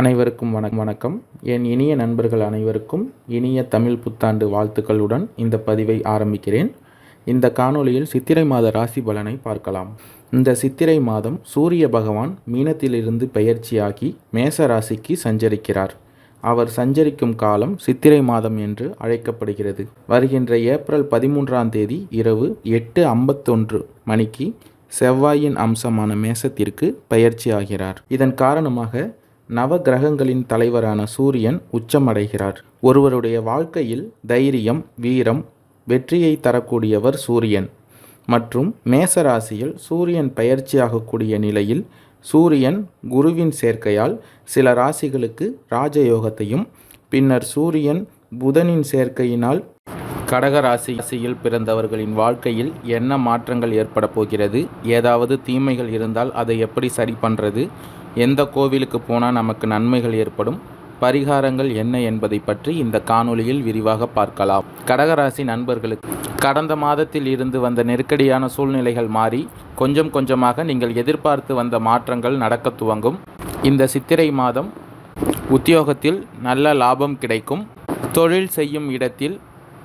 அனைவருக்கும் வணக்கம் வணக்கம். என் இனிய நண்பர்கள் அனைவருக்கும் இனிய தமிழ் புத்தாண்டு வாழ்த்துக்களுடன் இந்த பதிவை ஆரம்பிக்கிறேன். இந்த காணொளியில் சித்திரை மாத ராசி பலனை பார்க்கலாம். இந்த சித்திரை மாதம் சூரிய பகவான் மீனத்திலிருந்து பெயர்ச்சியாகி மேச ராசிக்கு சஞ்சரிக்கிறார். அவர் சஞ்சரிக்கும் காலம் சித்திரை மாதம் என்று அழைக்கப்படுகிறது. வருகின்ற ஏப்ரல் பதிமூன்றாம் தேதி இரவு எட்டு ஐம்பத்தொன்று மணிக்கு செவ்வாயின் அம்சமான மேசத்திற்கு பயிற்சி ஆகிறார் இதன் காரணமாக நவ கிரகங்களின் தலைவரான சூரியன் உச்சமடைகிறார். ஒருவருடைய வாழ்க்கையில் தைரியம் வீரம் வெற்றியை தரக்கூடியவர் சூரியன். மற்றும் மேச ராசியில் சூரியன் பயிற்சியாகக்கூடிய நிலையில் சூரியன் குருவின் சேர்க்கையால் சில ராசிகளுக்கு ராஜயோகத்தையும் பின்னர் சூரியன் புதனின் சேர்க்கையினால் கடக ராசி ராசியில் பிறந்தவர்களின் வாழ்க்கையில் என்ன மாற்றங்கள் ஏற்பட போகிறது? ஏதாவது தீமைகள் இருந்தால் அதை எப்படி சரி பண்ணுறது எந்த கோவிலுக்கு போனால் நமக்கு நன்மைகள் ஏற்படும்? பரிகாரங்கள் என்ன என்பதை பற்றி இந்த காணொளியில் விரிவாக பார்க்கலாம். கடகராசி நண்பர்களுக்கு கடந்த மாதத்தில் இருந்து வந்த நெருக்கடியான சூழ்நிலைகள் மாறி கொஞ்சம் கொஞ்சமாக நீங்கள் எதிர்பார்த்து வந்த மாற்றங்கள் நடக்க துவங்கும். இந்த சித்திரை மாதம் உத்தியோகத்தில் நல்ல லாபம் கிடைக்கும். தொழில் செய்யும் இடத்தில்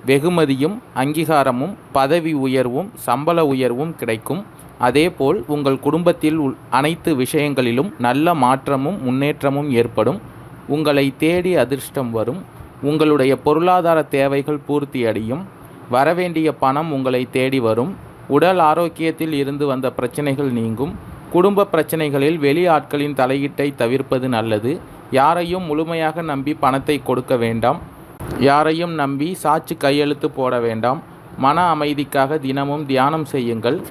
வெகுமதியும் அங்கீகாரமும் பதவி உயர்வும் சம்பள உயர்வும் கிடைக்கும். அதேபோல் உங்கள் குடும்பத்தில் உள் அனைத்து விஷயங்களிலும் நல்ல மாற்றமும் முன்னேற்றமும் ஏற்படும். உங்களை தேடி அதிர்ஷ்டம் வரும். உங்களுடைய பொருளாதார தேவைகள் பூர்த்தியடையும் வரவேண்டிய பணம் உங்களை தேடி வரும். உடல் ஆரோக்கியத்தில் இருந்து வந்த பிரச்சனைகள் நீங்கும். குடும்ப பிரச்சனைகளில் வெளி ஆட்களின் தலையீட்டை தவிர்ப்பது நல்லது. யாரையும் முழுமையாக நம்பி பணத்தை கொடுக்க வேண்டாம். யாரையும் நம்பி சாட்சி கையெழுத்து போட வேண்டாம். மன அமைதிக்காக தினமும் தியானம் செய்யுங்கள்.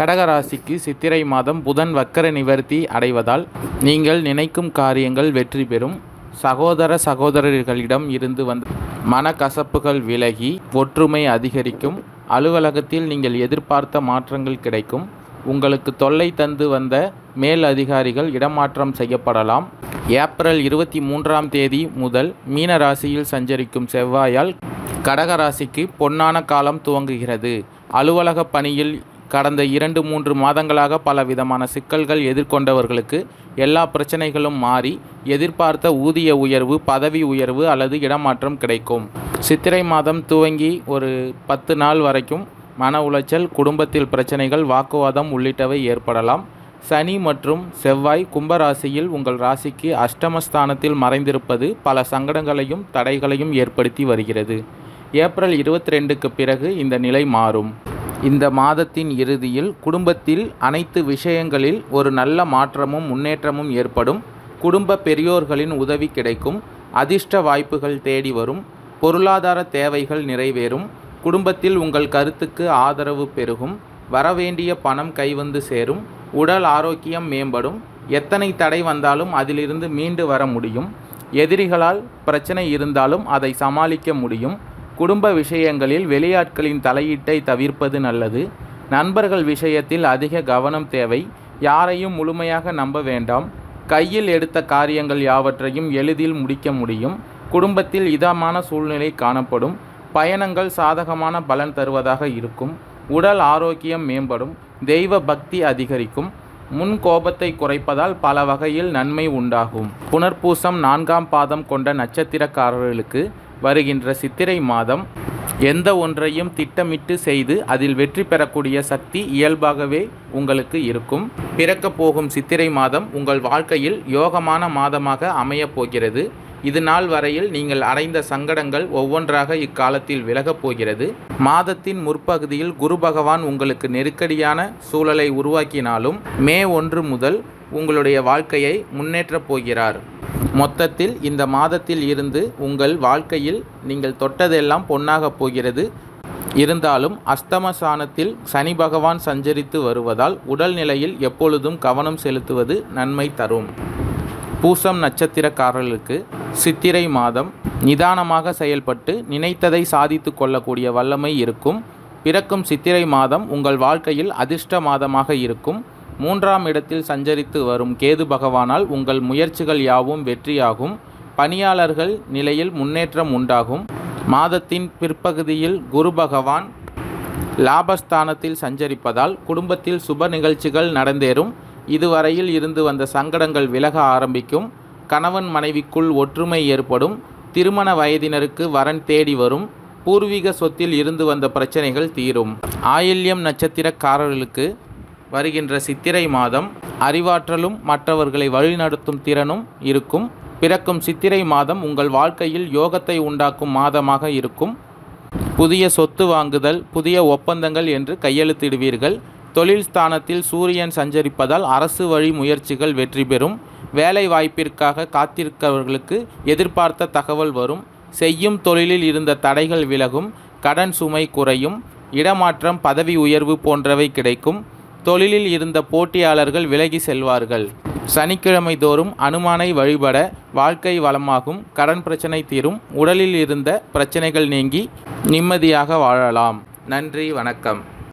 கடகராசிக்கு சித்திரை மாதம் புதன் வக்கர நிவர்த்தி அடைவதால் நீங்கள் நினைக்கும் காரியங்கள் வெற்றி பெறும். சகோதர சகோதரர்களிடம் இருந்து வந்த மனக்கசப்புகள் விலகி ஒற்றுமை அதிகரிக்கும். அலுவலகத்தில் நீங்கள் எதிர்பார்த்த மாற்றங்கள் கிடைக்கும். உங்களுக்கு தொல்லை தந்து வந்த மேல் அதிகாரிகள் இடமாற்றம் செய்யப்படலாம். ஏப்ரல் இருபத்தி மூன்றாம் தேதி முதல் மீன ராசியில் சஞ்சரிக்கும் செவ்வாயால் கடகராசிக்கு பொன்னான காலம் துவங்குகிறது. அலுவலக பணியில் கடந்த இரண்டு மூன்று மாதங்களாக பல விதமான சிக்கல்கள் எதிர்கொண்டவர்களுக்கு எல்லா பிரச்சனைகளும் மாறி எதிர்பார்த்த ஊதிய உயர்வு பதவி உயர்வு அல்லது இடமாற்றம் கிடைக்கும். சித்திரை மாதம் துவங்கி ஒரு பத்து நாள் வரைக்கும் மன உளைச்சல் குடும்பத்தில் பிரச்சனைகள் வாக்குவாதம் உள்ளிட்டவை ஏற்படலாம். சனி மற்றும் செவ்வாய் கும்பராசியில் உங்கள் ராசிக்கு அஷ்டமஸ்தானத்தில் மறைந்திருப்பது பல சங்கடங்களையும் தடைகளையும் ஏற்படுத்தி வருகிறது. ஏப்ரல் இருபத்தி ரெண்டுக்கு பிறகு இந்த நிலை மாறும். இந்த மாதத்தின் இறுதியில் குடும்பத்தில் அனைத்து விஷயங்களில் ஒரு நல்ல மாற்றமும் முன்னேற்றமும் ஏற்படும். குடும்ப பெரியோர்களின் உதவி கிடைக்கும். அதிர்ஷ்ட வாய்ப்புகள் தேடி வரும். பொருளாதார தேவைகள் நிறைவேறும். குடும்பத்தில் உங்கள் கருத்துக்கு ஆதரவு பெருகும். வரவேண்டிய பணம் கைவந்து சேரும். உடல் ஆரோக்கியம் மேம்படும். எத்தனை தடை வந்தாலும் அதிலிருந்து மீண்டு வர முடியும். எதிரிகளால் பிரச்சனை இருந்தாலும் அதை சமாளிக்க முடியும். குடும்ப விஷயங்களில் வெளியாட்களின் தலையீட்டை தவிர்ப்பது நல்லது. நண்பர்கள் விஷயத்தில் அதிக கவனம் தேவை. யாரையும் முழுமையாக நம்ப வேண்டாம். கையில் எடுத்த காரியங்கள் யாவற்றையும் எளிதில் முடிக்க முடியும். குடும்பத்தில் இதமான சூழ்நிலை காணப்படும். பயணங்கள் சாதகமான பலன் தருவதாக இருக்கும். உடல் ஆரோக்கியம் மேம்படும். தெய்வ பக்தி அதிகரிக்கும். முன் கோபத்தை குறைப்பதால் பல வகையில் நன்மை உண்டாகும். புனர்பூசம் நான்காம் பாதம் கொண்ட நட்சத்திரக்காரர்களுக்கு வருகின்ற சித்திரை மாதம் எந்த ஒன்றையும் திட்டமிட்டு செய்து அதில் வெற்றி பெறக்கூடிய சக்தி இயல்பாகவே உங்களுக்கு இருக்கும். பிறக்கப் போகும் சித்திரை மாதம் உங்கள் வாழ்க்கையில் யோகமான மாதமாக அமையப் போகிறது. இது நாள் வரையில் நீங்கள் அடைந்த சங்கடங்கள் ஒவ்வொன்றாக இக்காலத்தில் விலகப் போகிறது. மாதத்தின் முற்பகுதியில் குரு பகவான் உங்களுக்கு நெருக்கடியான சூழலை உருவாக்கினாலும் மே ஒன்று முதல் உங்களுடைய வாழ்க்கையை முன்னேற்றப் போகிறார். மொத்தத்தில் இந்த மாதத்தில் இருந்து உங்கள் வாழ்க்கையில் நீங்கள் தொட்டதெல்லாம் பொன்னாகப் போகிறது. இருந்தாலும் அஸ்தமசானத்தில் சனி பகவான் சஞ்சரித்து வருவதால் உடல்நிலையில் எப்பொழுதும் கவனம் செலுத்துவது நன்மை தரும். பூசம் நட்சத்திரக்காரர்களுக்கு சித்திரை மாதம் நிதானமாக செயல்பட்டு நினைத்ததை சாதித்து கொள்ளக்கூடிய வல்லமை இருக்கும். பிறக்கும் சித்திரை மாதம் உங்கள் வாழ்க்கையில் அதிர்ஷ்ட மாதமாக இருக்கும். மூன்றாம் இடத்தில் சஞ்சரித்து வரும் கேது பகவானால் உங்கள் முயற்சிகள் யாவும் வெற்றியாகும். பணியாளர்கள் நிலையில் முன்னேற்றம் உண்டாகும். மாதத்தின் பிற்பகுதியில் குரு பகவான் லாபஸ்தானத்தில் சஞ்சரிப்பதால் குடும்பத்தில் சுப நிகழ்ச்சிகள் நடந்தேறும். இதுவரையில் இருந்து வந்த சங்கடங்கள் விலக ஆரம்பிக்கும். கணவன் மனைவிக்குள் ஒற்றுமை ஏற்படும். திருமண வயதினருக்கு வரன் தேடி வரும். பூர்வீக சொத்தில் இருந்து வந்த பிரச்சனைகள் தீரும். ஆயில்யம் நட்சத்திரக்காரர்களுக்கு வருகின்ற சித்திரை மாதம் அறிவாற்றலும் மற்றவர்களை வழிநடத்தும் திறனும் இருக்கும். பிறக்கும் சித்திரை மாதம் உங்கள் வாழ்க்கையில் யோகத்தை உண்டாக்கும் மாதமாக இருக்கும். புதிய சொத்து வாங்குதல் புதிய ஒப்பந்தங்கள் என்று கையெழுத்திடுவீர்கள். தொழில் ஸ்தானத்தில் சூரியன் சஞ்சரிப்பதால் அரசு வழி முயற்சிகள் வெற்றி பெறும். வேலை வாய்ப்பிற்காக காத்திருக்கவர்களுக்கு எதிர்பார்த்த தகவல் வரும். செய்யும் தொழிலில் இருந்த தடைகள் விலகும். கடன் சுமை குறையும். இடமாற்றம் பதவி உயர்வு போன்றவை கிடைக்கும். தொழிலில் இருந்த போட்டியாளர்கள் விலகி செல்வார்கள். சனிக்கிழமை தோறும் அனுமானை வழிபட வாழ்க்கை வளமாகும் கடன் பிரச்சனை தீரும் உடலில் இருந்த பிரச்சனைகள் நீங்கி நிம்மதியாக வாழலாம். நன்றி வணக்கம்.